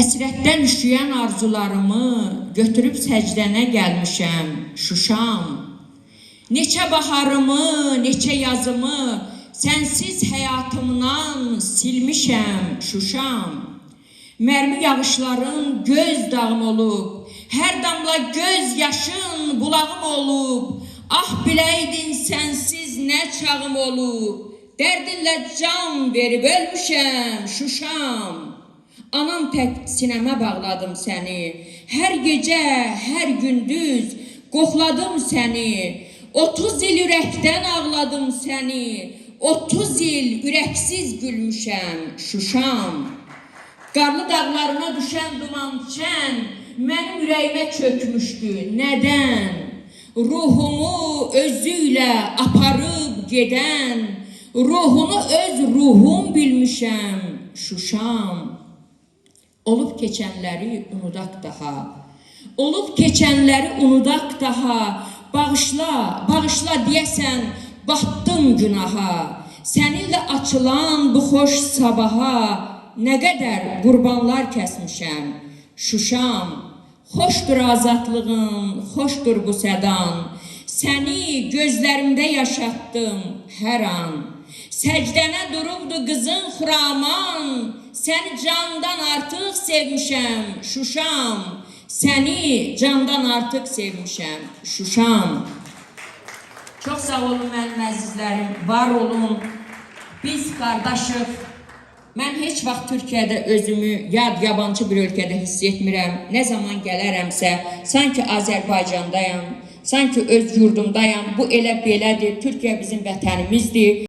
Həsrətdən üşüyən arzularımı götürüb səcdənə gəlmişəm, Şuşam. Neçə baharımı, neçə yazımı sənsiz həyatımdan silmişəm, Şuşam. Mərmi yağışların göz dağım olub, hər damla göz yaşın bulağım olub. Ah biləydin sənsiz nə çağım olub. Dərdinlə can verib ölmüşəm, Şuşam. Anam tək sinəmə bağladım səni. Hər gecə, hər gündüz qoxladım səni. 30 il ürəkdən ağladım səni. 30 il ürəksiz gülmüşəm, Şuşam. Qarlı dağlarına düşən duman çən mənim ürəyimə çökmüşdü. Nədən? Ruhumu özü ilə aparıb gedən, ruhunu öz ruhum bilmişəm, Şuşam. Olub keçənləri unudaq daha. Olub keçənləri unudaq daha. Bağışla, bağışla deyəsən, batdım günaha. Səninlə açılan bu xoş sabaha nə qədər qurbanlar kəsmişəm. Şuşam, xoşdur azadlığın, xoşdur bu sədan. Səni gözlərimdə yaşatdım hər an. Səcdənə durubdu qızın xuraman. Səni candan artıq sevmişəm, Şuşam. Səni candan artıq sevmişəm, Şuşam. Çox sağ olun mənim əzizlərim, var olun. Biz qardaşıq. Mən heç vaxt Türkiyədə özümü yad yabancı bir ölkədə hiss etmirəm. Nə zaman gələrəmsə, sanki Azərbaycandayam, sanki öz yurdumdayam. Bu elə belədir. Türkiyə bizim vətənimizdir.